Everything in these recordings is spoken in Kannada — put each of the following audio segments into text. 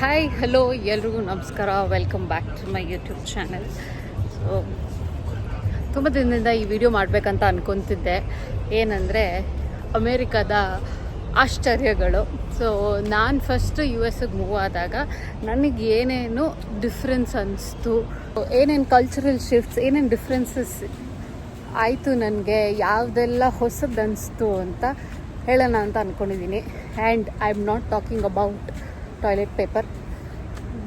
ಹಾಯ್ ಹಲೋ ಎಲ್ರಿಗೂ ನಮಸ್ಕಾರ. Welcome back to my YouTube channel so ತುಂಬ ದಿನದಿಂದ ಈ ವಿಡಿಯೋ ಮಾಡಬೇಕಂತ ಅನ್ಕೊತಿದ್ದೆ. ಏನಂದರೆ, ಅಮೇರಿಕಾದ ಆಶ್ಚರ್ಯಗಳು. ಸೊ ನಾನು ಫಸ್ಟ್ ಯು ಎಸ್ಗೆ ಮೂವ್ ಆದಾಗ ನನಗೆ ಏನೇನು ಡಿಫ್ರೆನ್ಸ್ ಅನಿಸ್ತು? ಏನೇನು ಕಲ್ಚರಲ್ ಶಿಫ್ಟ್ಸ್ ಏನೇನು ಡಿಫ್ರೆನ್ಸಸ್ ಆಯಿತು ನನಗೆ? ಯಾವುದೆಲ್ಲ ಹೊಸದು ಅನಿಸ್ತು ಅಂತ ಹೇಳೋಣ ಅಂತ ಅಂದ್ಕೊಂಡಿದ್ದೀನಿ and I am not talking about toilet paper.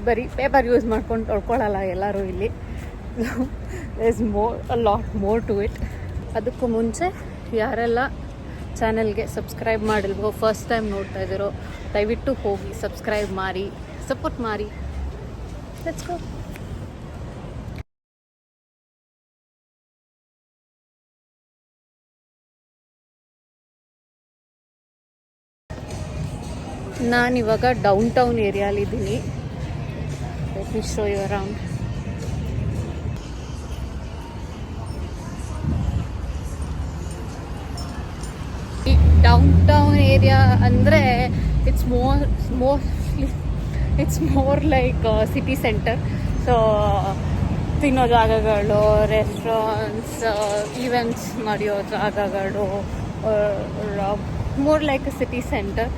ಬರೀ ಪೇಪರ್ ಯೂಸ್ ಮಾಡ್ಕೊಂಡು ತೊಳ್ಕೊಳ್ಳಲ್ಲ ಎಲ್ಲರೂ ಇಲ್ಲಿ. Is more a lot more to it ಅದಕ್ಕೂ ಮುಂಚೆ ಯಾರೆಲ್ಲ ಚಾನಲ್ಗೆ ಸಬ್ಸ್ಕ್ರೈಬ್ ಮಾಡಿಲ್ವೋ ಫಸ್ಟ್ ಟೈಮ್ ನೋಡ್ತಾ ಇದ್ದೀರೋ, ದಯವಿಟ್ಟು ಹೋಗಿ ಸಬ್ಸ್ಕ್ರೈಬ್ ಮಾಡಿ ಸಪೋರ್ಟ್ ಮಾಡಿ. ಲೆಟ್ಸ್ ಗೋ ನಾನಿವಾಗ downtown ಏರಿಯಾಲಿದ್ದೀನಿ show you around downtown area ಅಂದರೆ it's more mostly it's more like city centre so ತಿನ್ನೋ ಜಾಗಗಳು ರೆಸ್ಟೋರೆಂಟ್ಸ್ ಈವೆಂಟ್ಸ್ ನಡೆಯೋ ಜಾಗಗಳು more like city centre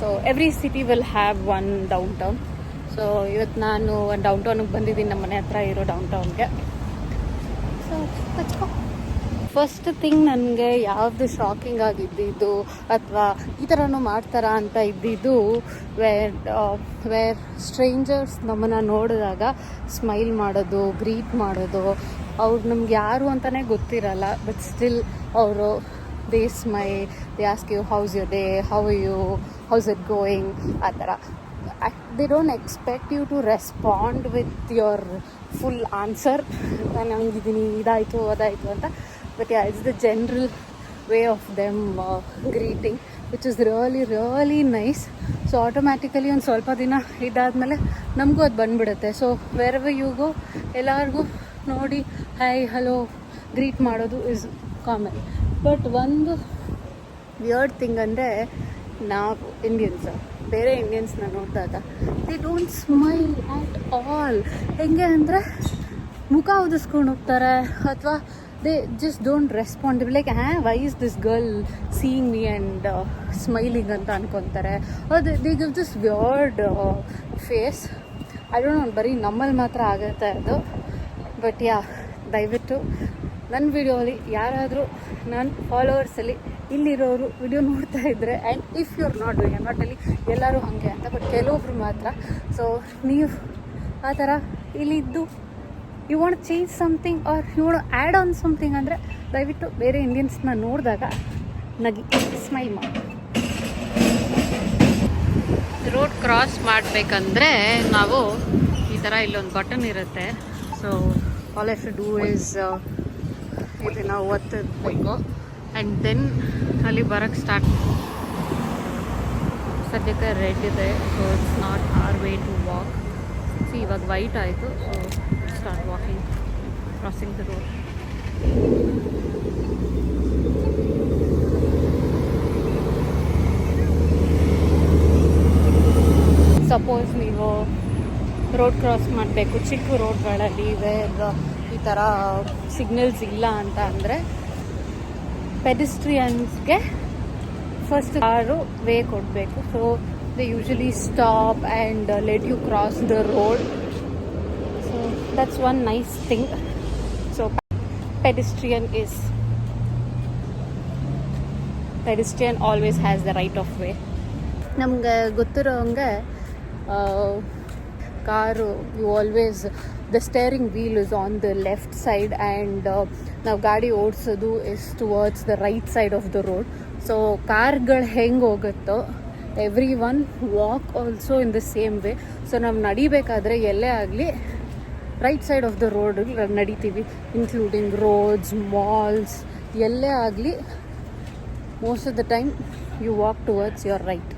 so every city will have one downtown so ಇವತ್ತು ನಾನು ಡೌನ್ ಟೌನಿಗೆ ಬಂದಿದ್ದೀನಿ ನಮ್ಮ ಮನೆ ಹತ್ರ ಇರೋ ಡೌನ್ ಟೌನ್ಗೆ ಸೊ ಫಸ್ಟ್ ಥಿಂಗ್ ನನಗೆ ಯಾವುದು ಶಾಕಿಂಗ್ ಆಗಿದ್ದಿದ್ದು ಅಥವಾ ಈ ಥರನೂ ಮಾಡ್ತಾರಾ ಅಂತ ಇದ್ದಿದ್ದು ವೇರ್ ವೇರ್ ಸ್ಟ್ರೇಂಜರ್ಸ್ ನಮ್ಮನ್ನು ನೋಡಿದಾಗ ಸ್ಮೈಲ್ ಮಾಡೋದು ಗ್ರೀಟ್ ಮಾಡೋದು, ಅವ್ರು ನಮ್ಗೆ ಯಾರು ಅಂತಲೇ ಗೊತ್ತಿರಲ್ಲ ಬಟ್ ಸ್ಟಿಲ್ ಅವರು they my they ask you how's you day how you how's it going ಆ ಥರ they don't expect you to respond with your full answer ನಾನು ಹಂಗಿದ್ದೀನಿ, ಇದಾಯಿತು, ಅದಾಯಿತು ಅಂತ. But yeah it's the general way of them greeting which is really really nice so automatically ಒಂದು ಸ್ವಲ್ಪ ದಿನ ಇದಾದಮೇಲೆ ನಮಗೂ ಅದು ಬಂದ್ಬಿಡುತ್ತೆ. ಸೊ ವೆರವ ಯುಗೋ ಎಲ್ಲರಿಗೂ ನೋಡಿ ಹಾಯ್ ಹಲೋ ಗ್ರೀಟ್ ಮಾಡೋದು ಇಸ್ ಕಾಮನ್ ಬಟ್ ಒಂದು ವಿಯರ್ಡ್ ಥಿಂಗ್ ಅಂದರೆ ನಾವು ಇಂಡಿಯನ್ಸ್ ಬೇರೆ ಇಂಡಿಯನ್ಸ್ನ ನೋಡಿದಾಗ they don't smile at all ಹೆಂಗೆ ಅಂದರೆ ಮುಖ ಉದಿಸ್ಕೊಂಡು ಹೋಗ್ತಾರೆ, ಅಥವಾ they just don't respond like huh why is this girl seeing me and smiling ಅಂತ ಅನ್ಕೊತಾರೆ. ಅದು they give this weird face I don't ಬರೀ ನಮ್ಮಲ್ಲಿ ಮಾತ್ರ ಆಗುತ್ತೆ ಅದು. ಬಟ್ ಯಾ ದಯವಿಟ್ಟು ನನ್ನ ವಿಡಿಯೋಲಿ ಯಾರಾದರೂ ನನ್ನ ಫಾಲೋವರ್ಸಲ್ಲಿ ಇಲ್ಲಿರೋರು ವಿಡಿಯೋ ನೋಡ್ತಾ ಇದ್ದರೆ and if you are not doing I'm not ಅಲ್ಲಿ ಎಲ್ಲರೂ ಹಾಗೆ ಅಂತ ಬಟ್ ಕೆಲವೊಬ್ರು ಮಾತ್ರ. ಸೊ ನೀವು ಆ ಥರ ಇಲ್ಲಿದ್ದು you want change something or you want add on something ಅಂದರೆ, ದಯವಿಟ್ಟು ಬೇರೆ ಇಂಡಿಯನ್ಸ್ನ ನೋಡಿದಾಗ ನಗಿ ಸ್ಮೈಲ್ ಮಾಡಿ. ರೋಡ್ ಕ್ರಾಸ್ ಮಾಡಬೇಕಂದ್ರೆ ನಾವು ಈ ಥರ ಇಲ್ಲೊಂದು ಬಟನ್ ಇರುತ್ತೆ. So all if do is ಇದನ್ನು ಒತ್ತಬೇಕು ಆ್ಯಂಡ್ ದೆನ್ ಅಲ್ಲಿ ಬರೋಕ್ಕೆ ಸ್ಟಾರ್ಟ್ ಸದ್ಯಕ್ಕೆ ರೆಡ್ ಇದೆ so it's not our way to walk see ಇವಾಗ ವೈಟ್ ಆಯಿತು so start walking crossing the road suppose ನೀವು ರೋಡ್ ಕ್ರಾಸ್ ಮಾಡಬೇಕು, ಚಿಕ್ಕ ರೋಡ್ಗಳಲ್ಲಿ ವೇರ್ ಈ ಥರ ಸಿಗ್ನಲ್ಸ್ ಇಲ್ಲ ಅಂತ ಅಂದರೆ ಪೆಡಿಸ್ಟ್ರಿಯನ್ಸ್ಗೆ ಫಸ್ಟ್ ಕಾರು ವೇ ಕೊಡಬೇಕು. So they usually stop and let you cross the road so that's one nice thing so pedestrian is pedestrian always has the right of way ನಮ್ಗೆ ಗೊತ್ತಿರೋ ಹಂಗೆ car you always the steering wheel is on the left side and ನಾವು ಗಾಡಿ ಓಡಿಸೋದು is towards the right side of the road so ಕಾರ್ಗಳು ಹೆಂಗೆ ಹೋಗುತ್ತೋ everyone walk also in the same way so ನಾವು ನಡಿಬೇಕಾದ್ರೆ ಎಲ್ಲೇ ಆಗಲಿ right side of the road ನಡಿತೀವಿ including roads malls ಎಲ್ಲೇ ಆಗಲಿ most of the time you walk towards your right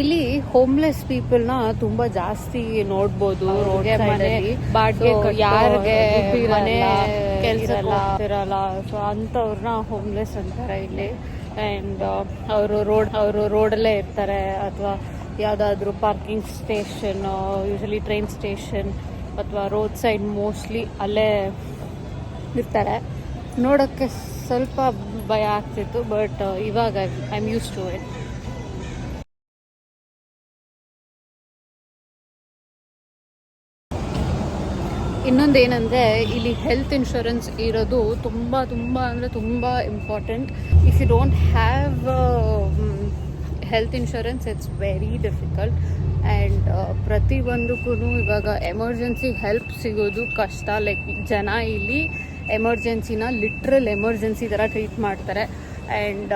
ಇಲ್ಲಿ ಹೋಮ್ಲೆಸ್ ಪೀಪಲ್ನ ತುಂಬಾ ಜಾಸ್ತಿ ನೋಡ್ಬೋದು ಯಾರಿಗೆ ಮನೆ ಕೆಲಸ ಇರಲ್ಲ. ಸೊ ಅಂಥವ್ರನ್ನ ಹೋಮ್ಲೆಸ್ ಅಂತಾರೆ ಇಲ್ಲಿ. ಅಂಡ್ ಅವರು ರೋಡ್ ಅವರು ರೋಡಲ್ಲೇ ಇರ್ತಾರೆ. ಅಥವಾ ಯಾವುದಾದ್ರೂ parking station usually train station ಅಥವಾ ರೋಡ್ ಸೈಡ್ ಮೋಸ್ಟ್ಲಿ ಅಲ್ಲೇ ಇರ್ತಾರೆ. ನೋಡೋಕ್ಕೆ ಸ್ವಲ್ಪ ಭಯ ಆಗ್ತಿತ್ತು ಬಟ್ ಇವಾಗ I am use to it ಇನ್ನೊಂದು ಏನಂದರೆ ಇಲ್ಲಿ ಹೆಲ್ತ್ ಇನ್ಶೂರೆನ್ಸ್ ಇರೋದು ತುಂಬ ತುಂಬ ಅಂದರೆ ತುಂಬ important if you don't have health insurance it's very difficult and ಪ್ರತಿಯೊಂದಕ್ಕೂ ಇವಾಗ ಎಮರ್ಜೆನ್ಸಿ ಹೆಲ್ಪ್ ಸಿಗೋದು ಕಷ್ಟ. ಲೈಕ್ ಜನ ಇಲ್ಲಿ ಎಮರ್ಜೆನ್ಸಿನ ಲಿಟ್ರಲ್ ಎಮರ್ಜೆನ್ಸಿ ಥರ ಟ್ರೀಟ್ ಮಾಡ್ತಾರೆ. ಆ್ಯಂಡ್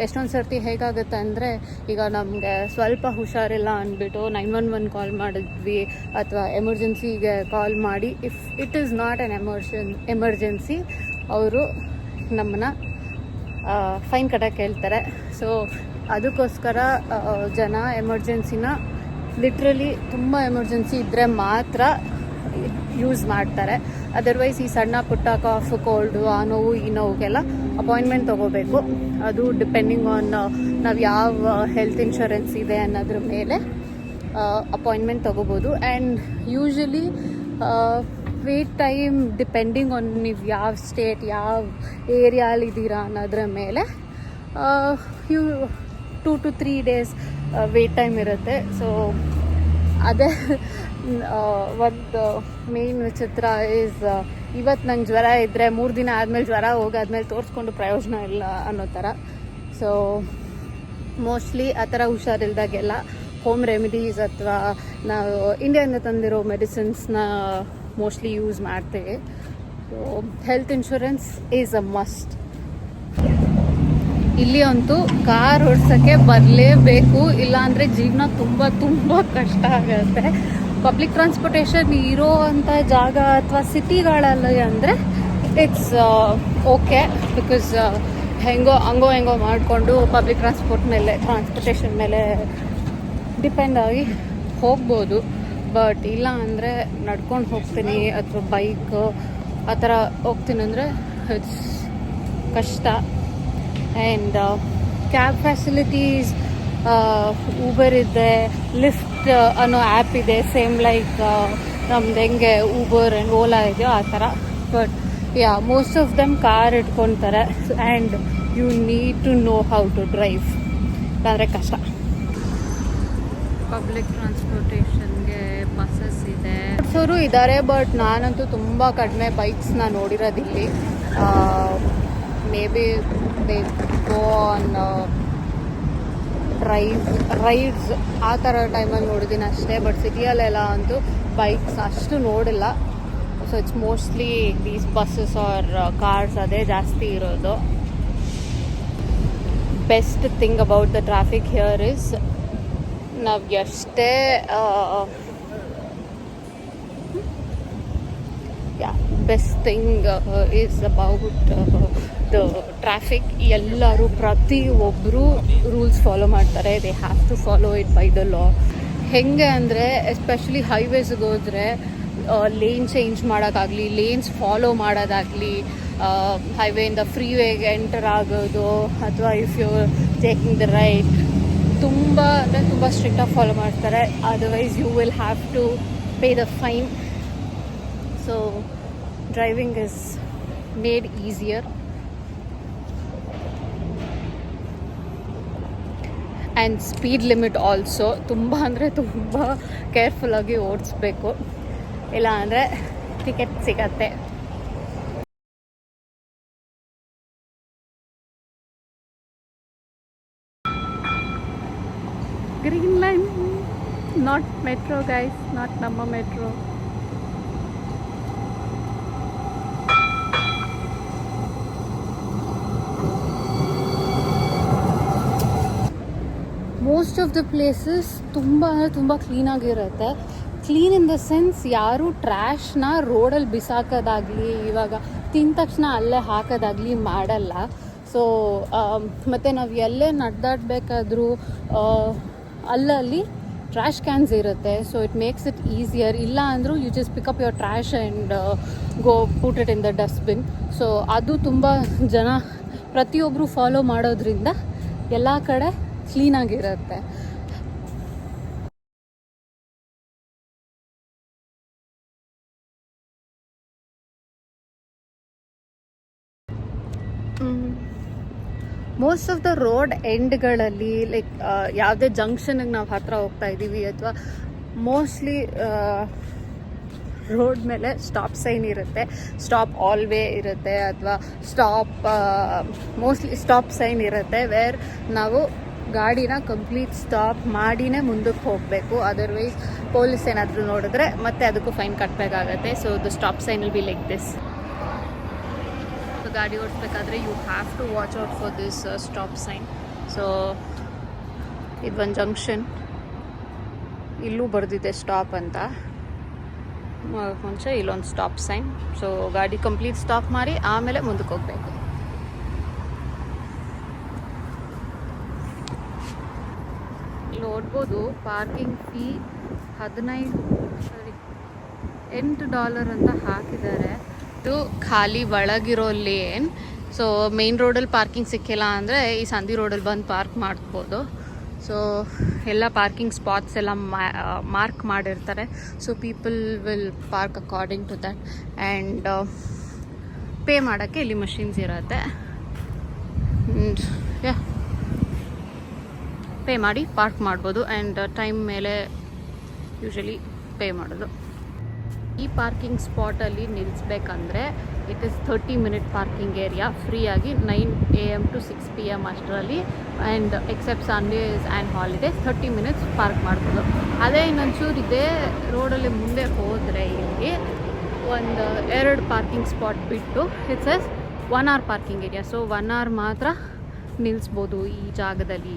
ಎಷ್ಟೊಂದು ಸರ್ತಿ ಹೇಗಾಗುತ್ತೆ ಅಂದರೆ, ಈಗ ನಮಗೆ ಸ್ವಲ್ಪ ಹುಷಾರಿಲ್ಲ ಅಂದ್ಬಿಟ್ಟು ನೈನ್ ಒನ್ ಒನ್ ಕಾಲ್ ಮಾಡಿದ್ವಿ ಅಥವಾ ಎಮರ್ಜೆನ್ಸಿಗೆ ಕಾಲ್ ಮಾಡಿ if it is not an emergen emergency ಅವರು ನಮ್ಮನ್ನ ಫೈನ್ ಕಟ್ಟಕ್ಕೆ ಹೇಳ್ತಾರೆ ಸೊ ಅದಕ್ಕೋಸ್ಕರ ಜನ ಎಮರ್ಜೆನ್ಸಿನ ಲಿಟ್ರಲಿ ತುಂಬ ಎಮರ್ಜೆನ್ಸಿ ಇದ್ದರೆ ಮಾತ್ರ ಯೂಸ್ ಮಾಡ್ತಾರೆ. ಅದರ್ವೈಸ್ ಈ ಸಣ್ಣ ಪುಟ್ಟ ಕಾಫ್ ಕೋಲ್ಡು ಆ ನೋವು, ಈ ನೋವಿಗೆಲ್ಲ ಅಪಾಯಿಂಟ್ಮೆಂಟ್ ತೊಗೋಬೇಕು. ಅದು ಡಿಪೆಂಡಿಂಗ್ ಆನ್ ನಾವು ಯಾವ ಹೆಲ್ತ್ ಇನ್ಶೂರೆನ್ಸ್ ಇದೆ ಅನ್ನೋದ್ರ ಮೇಲೆ ಅಪಾಯಿಂಟ್ಮೆಂಟ್ ತೊಗೋಬೋದು. And usually wait time depending on ನೀವು ಯಾವ ಸ್ಟೇಟ್ ಯಾವ ಏರಿಯಾಲಿದ್ದೀರಾ ಅನ್ನೋದ್ರ ಮೇಲೆ you two to three days wait time ಇರುತ್ತೆ. ಸೊ ಅದೇ ಒಂದು ಮೇನ್ ವಿಚಿತ್ರ ಈಸ್ ಇವತ್ತು ನಂಗೆ ಜ್ವರ ಇದ್ದರೆ ಮೂರು ದಿನ ಆದಮೇಲೆ ಜ್ವರ ಹೋಗಾದ್ಮೇಲೆ ತೋರಿಸ್ಕೊಂಡು ಪ್ರಯೋಜನ ಇಲ್ಲ ಅನ್ನೋ ಥರ ಸೊ ಮೋಸ್ಟ್ಲಿ ಆ ಥರ ಹುಷಾರಿಲ್ದಾಗೆಲ್ಲ ಹೋಮ್ ರೆಮಿಡೀಸ್ ಅಥವಾ ನಾವು ಇಂಡಿಯಾದಿಂದ ತಂದಿರೋ ಮೆಡಿಸಿನ್ಸ್ನ ಮೋಸ್ಟ್ಲಿ ಯೂಸ್ ಮಾಡ್ತೇವೆ. So health insurance is a must ಇಲ್ಲಿ ಅಂತೂ ಕಾರ್ ಓಡಿಸೋಕ್ಕೆ ಬರಲೇಬೇಕು, ಇಲ್ಲಾಂದರೆ ಜೀವನ ತುಂಬ ತುಂಬ ಕಷ್ಟ ಆಗುತ್ತೆ. ಪಬ್ಲಿಕ್ ಟ್ರಾನ್ಸ್ಪೋರ್ಟೇಷನ್ ಇರೋ ಅಂಥ ಜಾಗ ಅಥವಾ ಸಿಟಿಗಳಲ್ಲಿ ಅಂದರೆ ಇಟ್ಸ್ ಓಕೆ ಬಿಕಾಸ್ ಹೆಂಗೋ, ಹಂಗೋ, ಹೆಂಗೋ ಮಾಡಿಕೊಂಡು ಪಬ್ಲಿಕ್ ಟ್ರಾನ್ಸ್ಪೋರ್ಟ್ ಮೇಲೆ ಟ್ರಾನ್ಸ್ಪೋರ್ಟೇಷನ್ ಮೇಲೆ ಡಿಪೆಂಡ್ ಆಗಿ ಹೋಗ್ಬೋದು. ಬಟ್ ಇಲ್ಲ ಅಂದರೆ ನಡ್ಕೊಂಡು ಹೋಗ್ತೀನಿ, ಅಥವಾ ಬೈಕ್ ಆ ಥರ ಹೋಗ್ತೀನಿ ಅಂದರೆ ಇಟ್ಸ್ ಕಷ್ಟ. ಆ್ಯಂಡ್ ಕ್ಯಾಬ್ ಫೆಸಿಲಿಟೀಸ್ ಊಬರ್ ಇದೆ ಲಿಫ್ಟ್ ಅನ್ನೋ ಆ್ಯಪ್ ಇದೆ ಸೇಮ್ ಲೈಕ್ ನಮ್ದು ಹೆಂಗೆ ಊಬರ್ ಆ್ಯಂಡ್ ಓಲಾ ಇದೆಯೋ ಆ ಥರ. But yeah most of them car ಇಟ್ಕೊತಾರೆ. And you need to know how to drive ಅಂದರೆ ಕಷ್ಟ. ಪಬ್ಲಿಕ್ ಟ್ರಾನ್ಸ್ಪೋರ್ಟೇಷನ್ಗೆ ಬಸ್ಸಸ್ ಇದೆ. ಅವರು ಇದ್ದಾರೆ ಬಟ್ ನಾನಂತೂ ತುಂಬ ಕಡಿಮೆ ಬೈಕ್ಸ್ನ ನೋಡಿರೋದಿಲ್ಲಿ. Maybe they go on drive rides ಆ ಥರ ಟೈಮಲ್ಲಿ ನೋಡಿದ್ದೀನಿ ಅಷ್ಟೇ ಬಟ್ ಸಿಟಿಯಲ್ಲೆಲ್ಲ ಅಂತೂ ಬೈಕ್ಸ್ ಅಷ್ಟು ನೋಡಿಲ್ಲ. So it's mostly these buses or cars ಅದೇ ಜಾಸ್ತಿ ಇರೋದು. Best thing about the traffic here is ನಾವು ಎಷ್ಟೇ best thing is about the traffic ಎಲ್ಲರೂ ಪ್ರತಿಯೊಬ್ಬರು ರೂಲ್ಸ್ ಫಾಲೋ ಮಾಡ್ತಾರೆ. They have to follow it by the law ಹೆಂಗೆ ಅಂದರೆ ಎಸ್ಪೆಷಲಿ ಹೈವೇಸ್ಗೆ ಹೋದರೆ ಲೇನ್ ಚೇಂಜ್ ಮಾಡೋಕ್ಕಾಗಲಿ ಲೇನ್ಸ್ ಫಾಲೋ ಮಾಡೋದಾಗಲಿ ಹೈವೇಯಿಂದ ಫ್ರೀವೇಗೆ ಎಂಟರ್ ಆಗೋದು, ಅಥವಾ if you taking the right ತುಂಬ ಅಂದರೆ ತುಂಬ ಸ್ಟ್ರಿಕ್ಟಾಗಿ ಫಾಲೋ ಮಾಡ್ತಾರೆ. Otherwise you will have to pay the fine so driving is made easier and speed limit also ತುಂಬ ಅಂದರೆ ತುಂಬ ಕೇರ್ಫುಲ್ಲಾಗಿ ಓಡಿಸ್ಬೇಕು. ಇಲ್ಲ ಅಂದರೆ ಟಿಕೆಟ್ ಸಿಗತ್ತೆ. Green line not metro guys not Namma Metro most of the places ತುಂಬ ಅಂದರೆ ತುಂಬ ಕ್ಲೀನಾಗಿರುತ್ತೆ ಕ್ಲೀನ್ ಇನ್ ದ ಸೆನ್ಸ್ ಯಾರು ಟ್ರ್ಯಾಶ್ನ ರೋಡಲ್ಲಿ ಬಿಸಾಕೋದಾಗಲಿ, ಇವಾಗ ತಿಂದ ತಕ್ಷಣ ಅಲ್ಲೇ ಹಾಕೋದಾಗಲಿ ಮಾಡಲ್ಲ. ಸೊ ಮತ್ತು ನಾವು ಎಲ್ಲೇ ನಡೆದಾಡಬೇಕಾದ್ರೂ ಅಲ್ಲಲ್ಲಿ ಟ್ರ್ಯಾಶ್ ಕ್ಯಾನ್ಸ್ ಇರುತ್ತೆ. So it makes it easier ಇಲ್ಲ ಅಂದರೂ you just pick up your trash and go put it in the dustbin so ಅದು ತುಂಬ ಜನ ಪ್ರತಿಯೊಬ್ಬರು ಫಾಲೋ ಮಾಡೋದ್ರಿಂದ ಎಲ್ಲ ಕಡೆ ಕ್ಲೀನಾಗಿರುತ್ತೆ ಮೋಸ್ಟ್ ಆಫ್ ದ ರೋಡ್ ಎಂಡ್ಗಳಲ್ಲಿ ಲೈಕ್ ಯಾವುದೇ ಜಂಕ್ಷನ್ಗೆ ನಾವು ಹತ್ರ ಹೋಗ್ತಾ ಇದ್ದೀವಿ ಅಥವಾ ಮೋಸ್ಟ್ಲಿ ರೋಡ್ ಮೇಲೆ ಸ್ಟಾಪ್ ಸೈನ್ ಇರುತ್ತೆ. ಸ್ಟಾಪ್ ಆಲ್ ವೇ ಇರುತ್ತೆ ಅಥವಾ ಸ್ಟಾಪ್ ಮೋಸ್ಟ್ಲಿ ಸ್ಟಾಪ್ ಸೈನ್ ಇರುತ್ತೆ ವೇರ್ ನಾವು ಗಾಡಿನ ಕಂಪ್ಲೀಟ್ ಸ್ಟಾಪ್ ಮಾಡಿನೇ ಮುಂದಕ್ಕೆ ಹೋಗಬೇಕು. ಅದರ್ವೈಸ್ ಪೊಲೀಸ್ ಏನಾದರೂ ನೋಡಿದ್ರೆ ಮತ್ತೆ ಅದಕ್ಕೂ fine ಕಟ್ಟಬೇಕಾಗತ್ತೆ so the stop sign will be like this ಗಾಡಿ ಓಡಿಸ್ಬೇಕಾದ್ರೆ you have to watch out for this stop sign so ಇದು ಒಂದು ಜಂಕ್ಷನ್ ಇಲ್ಲೂ ಬರೆದಿದೆ ಸ್ಟಾಪ್ ಅಂತ. ಮುಂಚೆ ಇಲ್ಲೊಂದು ಸ್ಟಾಪ್ ಸೈನ್ ಸೊ ಗಾಡಿ ಕಂಪ್ಲೀಟ್ ಸ್ಟಾಪ್ ಮಾಡಿ ಆಮೇಲೆ ಮುಂದಕ್ಕೆ ಹೋಗಬೇಕು ಇಲ್ಲಿ ನೋಡ್ಬೋದು, ಪಾರ್ಕಿಂಗ್ ಫೀ ಹದಿನೈದು, ಸಾರಿ, ಎಂಟು ಡಾಲರ್ ಅಂತ ಹಾಕಿದ್ದಾರೆ. ಇದು ಖಾಲಿ ಒಳಗಿರೋ ಲೇನ್ ಸೊ ಮೇನ್ ರೋಡಲ್ಲಿ ಪಾರ್ಕಿಂಗ್ ಸಿಕ್ಕಿಲ್ಲ ಅಂದರೆ ಈ ಸಂಧಿ ರೋಡಲ್ಲಿ ಬಂದು ಪಾರ್ಕ್ ಮಾಡ್ಬೋದು. ಸೊ ಎಲ್ಲ ಪಾರ್ಕಿಂಗ್ ಸ್ಪಾಟ್ಸ್ ಎಲ್ಲ ಮಾರ್ಕ್ ಮಾಡಿರ್ತಾರೆ. So people will park according to that and pay ಮಾಡೋಕ್ಕೆ ಇಲ್ಲಿ ಮಷಿನ್ಸ್ ಇರುತ್ತೆ. ಯಾ ಪೇ ಮಾಡಿ ಪಾರ್ಕ್ ಮಾಡ್ಬೋದು ಆ್ಯಂಡ್ ಟೈಮ್ ಮೇಲೆ ಯೂಶಲಿ ಪೇ ಮಾಡೋದು. ಈ ಪಾರ್ಕಿಂಗ್ ಸ್ಪಾಟಲ್ಲಿ ನಿಲ್ಲಿಸ್ಬೇಕಂದ್ರೆ it is thirty minute parking area ಫ್ರೀಯಾಗಿ nine A M to six P M ಅಷ್ಟರಲ್ಲಿ and except Sundays and holidays thirty minutes park ಮಾಡ್ಬೋದು. ಅದೇ ಇನ್ನೊಂಚೂರು ಇದೇ ರೋಡಲ್ಲಿ ಮುಂದೆ ಹೋದರೆ ಇಲ್ಲಿ ಒಂದು ಎರಡು ಪಾರ್ಕಿಂಗ್ ಸ್ಪಾಟ್ ಬಿಟ್ಟು it's as one hour parking area so one hour ಮಾತ್ರ ನಿಲ್ಲಿಸ್ಬೋದು ಈ ಜಾಗದಲ್ಲಿ.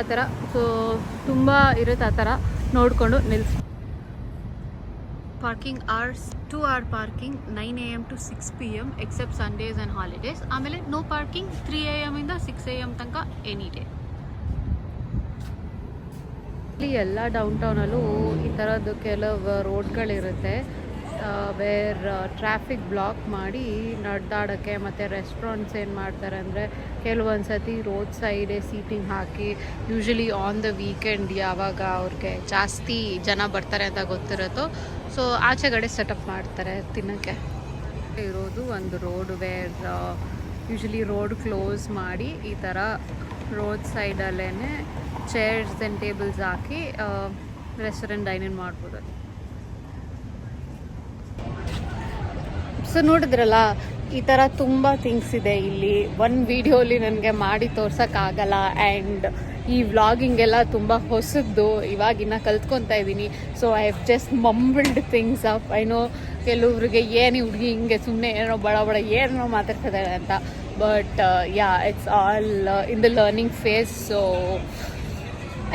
ಆ ಥರ. ಸೊ ತುಂಬ ಇರುತ್ತೆ ಆ ಥರ. ನೋಡಿಕೊಂಡು ನಿಲ್ಸ್. Parking hours two hour parking nine A M to six P M except Sundays and holidays ಆಮೇಲೆ ನೋ ಪಾರ್ಕಿಂಗ್ ತ್ರೀ ಎ ಇಂದ ಸಿಕ್ಸ್ ಎ ಎಂ ತನಕ ಎನಿ ಡೇ ಇಲ್ಲಿ ಎಲ್ಲ ಡೌನ್ ಟೌನಲ್ಲೂ ಈ ಥರದ್ದು ಕೆಲವು ರೋಡ್ಗಳಿರುತ್ತೆ ಬೇರ್ ಟ್ರಾಫಿಕ್ ಬ್ಲಾಕ್ ಮಾಡಿ ನಡೆದಾಡೋಕ್ಕೆ ಮತ್ತು ರೆಸ್ಟೋರೆಂಟ್ಸ್ ಏನು ಮಾಡ್ತಾರೆ ಅಂದರೆ ಕೆಲವೊಂದು ಸತಿ ರೋಡ್ ಸೈಡೇ ಸೀಟಿಂಗ್ ಹಾಕಿ ಯೂಶಲಿ ಆನ್ ದ ವೀಕೆಂಡ್ ಯಾವಾಗ ಅವ್ರಿಗೆ ಜಾಸ್ತಿ ಜನ ಬರ್ತಾರೆ ಅಂತ ಗೊತ್ತಿರುತ್ತೋ ಸೊ ಆಚೆಗಡೆ ಸೆಟಪ್ ಮಾಡ್ತಾರೆ ತಿನ್ನೋಕ್ಕೆ. ಇರೋದು ಒಂದು road where usually road close ಮಾಡಿ ಈ ಥರ ರೋಡ್ ಸೈಡಲ್ಲೇ ಚೇರ್ಸ್ ಆ್ಯಂಡ್ ಟೇಬಲ್ಸ್ ಹಾಕಿ ರೆಸ್ಟೋರೆಂಟ್ ಡೈನಿಂಗ್ ಮಾಡ್ಬೋದು. ಸೊ ನೋಡಿದ್ರಲ್ಲ, ಈ ಥರ ತುಂಬ ಥಿಂಗ್ಸ್ ಇದೆ ಇಲ್ಲಿ. ಒನ್ ವಿಡಿಯೋಲಿ ನನಗೆ ಮಾಡಿ ತೋರ್ಸೋಕ್ಕಾಗಲ್ಲ ಆ್ಯಂಡ್ ಈ ವ್ಲಾಗಿಂಗ್ ಎಲ್ಲ ತುಂಬ ಹೊಸದ್ದು. ಇವಾಗಿನ್ನ ಕಲ್ತ್ಕೊತಾ ಇದ್ದೀನಿ so I have just mumbled things of I know ಕೆಲವ್ರಿಗೆ ಏನು ಹುಡುಗಿ ಹಿಂಗೆ ಸುಮ್ಮನೆ ಏನೋ ಬಡ ಬಡ ಏನೋ ಮಾತಾಡ್ತಿದ್ದಾರೆ ಅಂತ. But yeah it's all in the learning phase so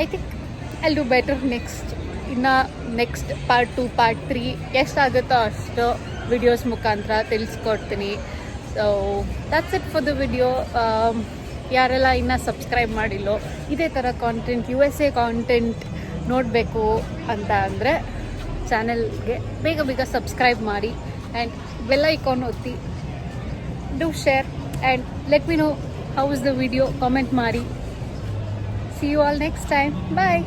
I think I do better next ಇನ್ನು next part two part three ಎಷ್ಟಾಗುತ್ತೋ ಅಷ್ಟು ವಿಡಿಯೋಸ್ ಮುಖಾಂತರ ತಿಳಿಸ್ಕೊಡ್ತೀನಿ. So that's it for the video ಯಾರೆಲ್ಲ ಇನ್ನೂ ಸಬ್ಸ್ಕ್ರೈಬ್ ಮಾಡಿಲ್ಲೋ, ಇದೇ ಥರ content U S A content ನೋಡಬೇಕು ಅಂತ ಅಂದರೆ ಚಾನೆಲ್ಗೆ ಬೇಗ ಬೇಗ ಸಬ್ಸ್ಕ್ರೈಬ್ ಮಾಡಿ ಆ್ಯಂಡ್ ಬೆಲ್ ಐಕಾನ್ ಒತ್ತಿ. Do share and let me know how is the video comment ಮಾಡಿ. See you all next time Bye.